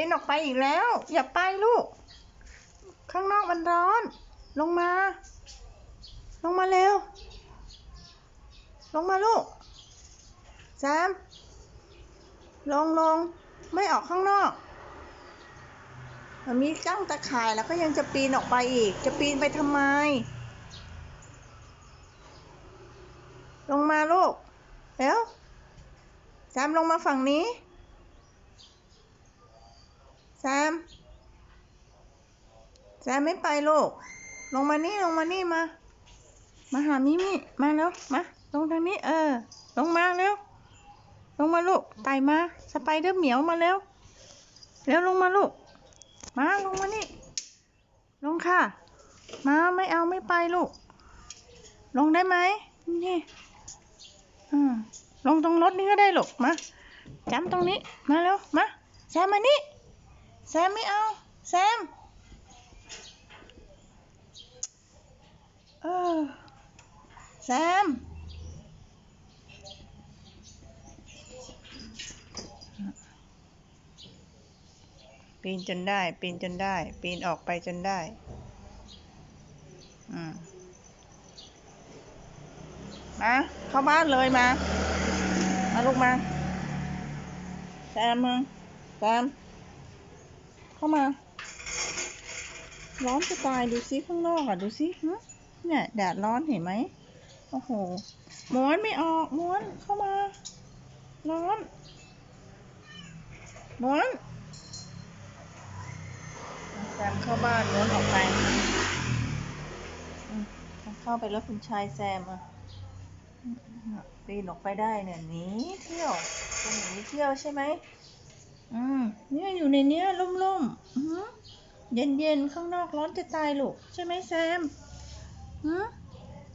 ปีนออกไปอีกแล้ว อย่าไปลูก ข้างนอกมันร้อน ลงมา ลงมาเร็ว ลงมาลูกแซมลงลงไม่ออกข้างนอกมันมีกั้งตะข่ายแล้วก็ยังจะปีนออกไปอีก จะปีนไปทำไม ลงมาลูกเร็วแซมลงมาฝั่งนี้ แซม แซมไม่ไปลูก ลงมานี่ลงมานี่มา มาหามิมิมาแล้วมาลงทางนี้เออ ลงมาเร็ว ลงมาลูกไต่มาสไปเดอร์เหมียวมาเร็วเร็วลงมาลูก มาลงมานี่ ลงค่ะ มาไม่เอาไม่ไปลูก ลงได้ไหมนี่อืมลงตรงรถนี้ก็ได้ลูกมาจำตรงนี้มาเร็วมาแซมมานี่แซมไม่เอาแซม เออ แซม ปีนจนได้ ปีนจนได้ ปีนออกไปจนได้ อืมมาเข้าบ้านเลยมา มาลูกมา แซมมาแซม เข้ามา ร้อนจะตายดูซิข้างนอกอะ ดูซิเนี่ยแดดร้อนเห็นไหม โอ้โหม้วนไม่ออกม้วนเข้ามาร้อนม้วนแซมเข้าบ้านม้วนออกไปอืมเข้าไปแล้วคุณชายแซมอะอืมปีนออกไปได้เนี่ยหนีเที่ยวจะหนีเที่ยวใช่ไหมอืมเนี่ยอยู่ในเนี้ยร่มๆอือหือเย็นๆข้างนอกร้อนจะตายลูกใช่ไหมแซมหือ